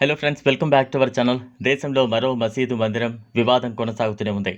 Hello friends welcome back to our channel దేశంలో మరో మసీదు మందిరం వివాదం కొనసాగుతూనే ఉంది.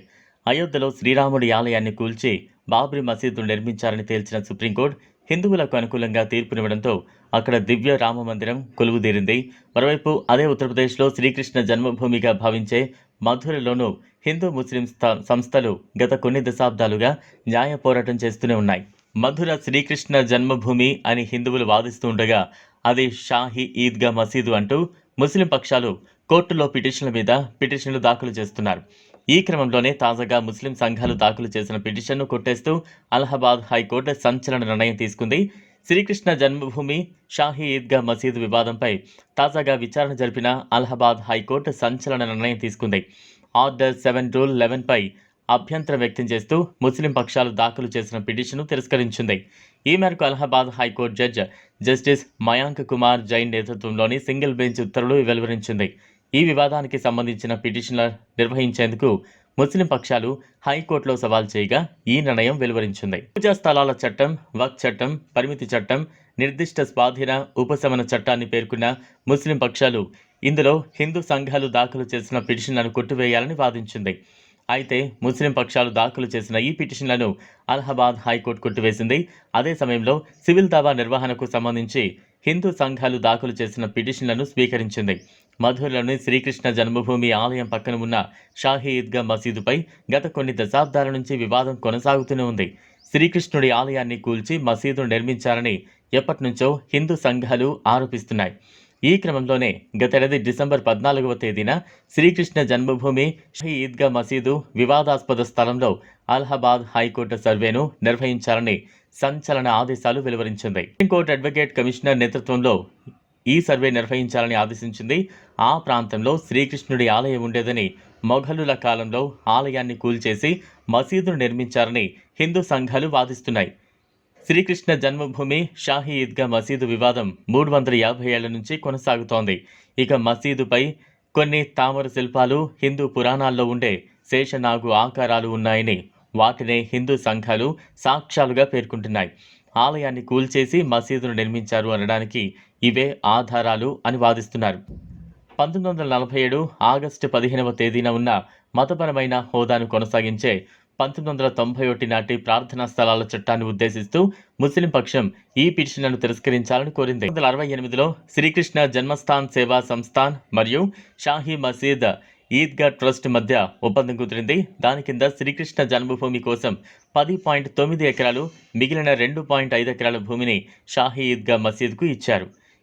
అయోధ్యలో శ్రీరాముడి ఆలయాన్ని కూల్చి బాబ్రీ మసీదు నిర్మించారని తేల్చిన సుప్రీంకోర్టు హిందువులకు అనుకూలంగా తీర్పునివ్వడంతో అక్కడ దివ్య రామ మందిరం కొలువుదీరింది. మరోవైపు అదే ఉత్తరప్రదేశ్లో శ్రీకృష్ణ జన్మభూమిగా భావించే మధురలోనూ హిందూ ముస్లిం సంస్థలు గత కొన్ని దశాబ్దాలుగా న్యాయ పోరాటం చేస్తూనే ఉన్నాయి. మధుర శ్రీకృష్ణ జన్మభూమి అని హిందువులు వాదిస్తూ ఉండగా అది షాహీ ఈద్గా మసీదు అంటూ ముస్లిం పక్షాలు కోర్టులో పిటిషన్ల మీద పిటిషన్లు దాఖలు చేస్తున్నారు. ఈ క్రమంలోనే తాజాగా ముస్లిం సంఘాలు దాఖలు చేసిన పిటిషన్ను కొట్టేస్తూ అలహాబాద్ హైకోర్టు సంచలన నిర్ణయం తీసుకుంది. శ్రీకృష్ణ జన్మభూమి షాహీ ఈద్గా మసీదు వివాదంపై తాజాగా విచారణ జరిపిన అలహాబాద్ హైకోర్టు సంచలన నిర్ణయం తీసుకుంది. ఆర్డర్ సెవెన్ రూల్ లెవెన్పై అభ్యంతరం వ్యక్తం చేస్తూ ముస్లిం పక్షాలు దాఖలు చేసిన పిటిషన్ను తిరస్కరించింది. ఈ మేరకు Allahabad high court judge justice Mayank Kumar Jain నేతృత్వంలోని సింగిల్ బెంచ్ ఉత్తర్వులు వెలువరించింది. ఈ వివాదానికి సంబంధించిన పిటిషన్ల నిర్వహించేందుకు ముస్లిం పక్షాలు హైకోర్టులో సవాల్ చేయగా ఈ నిర్ణయం వెలువరించింది. పూజా స్థలాల చట్టం వక్ చట్టం పరిమితి చట్టం నిర్దిష్ట స్వాధీన ఉపశమన చట్టాన్ని పేర్కొన్న ముస్లిం పక్షాలు ఇందులో హిందూ సంఘాలు దాఖలు చేసిన పిటిషన్లను కొట్టివేయాలని వాదించింది. అయితే ముస్లిం పక్షాలు దాఖలు చేసిన ఈ పిటిషన్లను అలహాబాద్ హైకోర్టు కొట్టివేసింది. అదే సమయంలో సివిల్ దావా నిర్వహణకు సంబంధించి హిందూ సంఘాలు దాఖలు చేసిన పిటిషన్లను స్వీకరించింది. మధురలోని శ్రీకృష్ణ జన్మభూమి ఆలయం పక్కన ఉన్న షాహీ ఈద్గా మసీదుపై గత కొన్ని దశాబ్దాల నుంచి వివాదం కొనసాగుతూనే ఉంది. శ్రీకృష్ణుడి ఆలయాన్ని కూల్చి మసీదును నిర్మించారని ఎప్పటినుంచో హిందూ సంఘాలు ఆరోపిస్తున్నాయి. ఈ క్రమంలోనే గతేడాది డిసెంబర్ పద్నాలుగవ తేదీన శ్రీకృష్ణ జన్మభూమి షహీ ఈద్గా మసీదు వివాదాస్పద స్థలంలో అలహాబాద్ హైకోర్టు సర్వేను నిర్వహించాలని సంచలన ఆదేశాలు వెలువరించింది. సుప్రీంకోర్టు అడ్వకేట్ కమిషనర్ నేతృత్వంలో ఈ సర్వే నిర్వహించాలని ఆదేశించింది. ఆ ప్రాంతంలో శ్రీకృష్ణుడి ఆలయం ఉండేదని మొఘలుల కాలంలో ఆలయాన్ని కూల్చేసి మసీదును నిర్మించారని హిందూ సంఘాలు వాదిస్తున్నాయి. శ్రీకృష్ణ జన్మభూమి షాహీ ఈద్గా మసీదు వివాదం మూడు వందల యాభై ఏళ్ళ నుంచి కొనసాగుతోంది. ఇక మసీదుపై కొన్ని తామర శిల్పాలు హిందూ పురాణాల్లో ఉండే శేషనాగు ఆకారాలు ఉన్నాయని వాటినే హిందూ సంఘాలు సాక్ష్యాలుగా పేర్కొంటున్నాయి. ఆలయాన్ని కూల్చేసి మసీదును నిర్మించారు అనడానికి ఇవే ఆధారాలు అని వాదిస్తున్నారు. పంతొమ్మిది వందల నలభై ఏడు ఆగస్టు పదిహేనవ తేదీన ఉన్న మతపరమైన హోదాను కొనసాగించే పంతొమ్మిది వందల తొంభై ఒకటి నాటి ప్రార్థనా స్థలాల చట్టాన్ని ఉద్దేశిస్తూ ముస్లిం పక్షం ఈ పిటిషన్లను తిరస్కరించాలని కోరింది. వందల అరవై ఎనిమిదిలో శ్రీకృష్ణ జన్మస్థాన్ సేవా సంస్థాన్ మరియు షాహీ మసీద్ ఈద్గా ట్రస్ట్ మధ్య ఒప్పందం కుదిరింది. దాని కింద శ్రీకృష్ణ జన్మభూమి కోసం పది పాయింట్ తొమ్మిది ఎకరాలు మిగిలిన రెండు పాయింట్ ఐదు ఎకరాల భూమిని షాహీ ఈద్గా మసీద్కు ఇచ్చారు.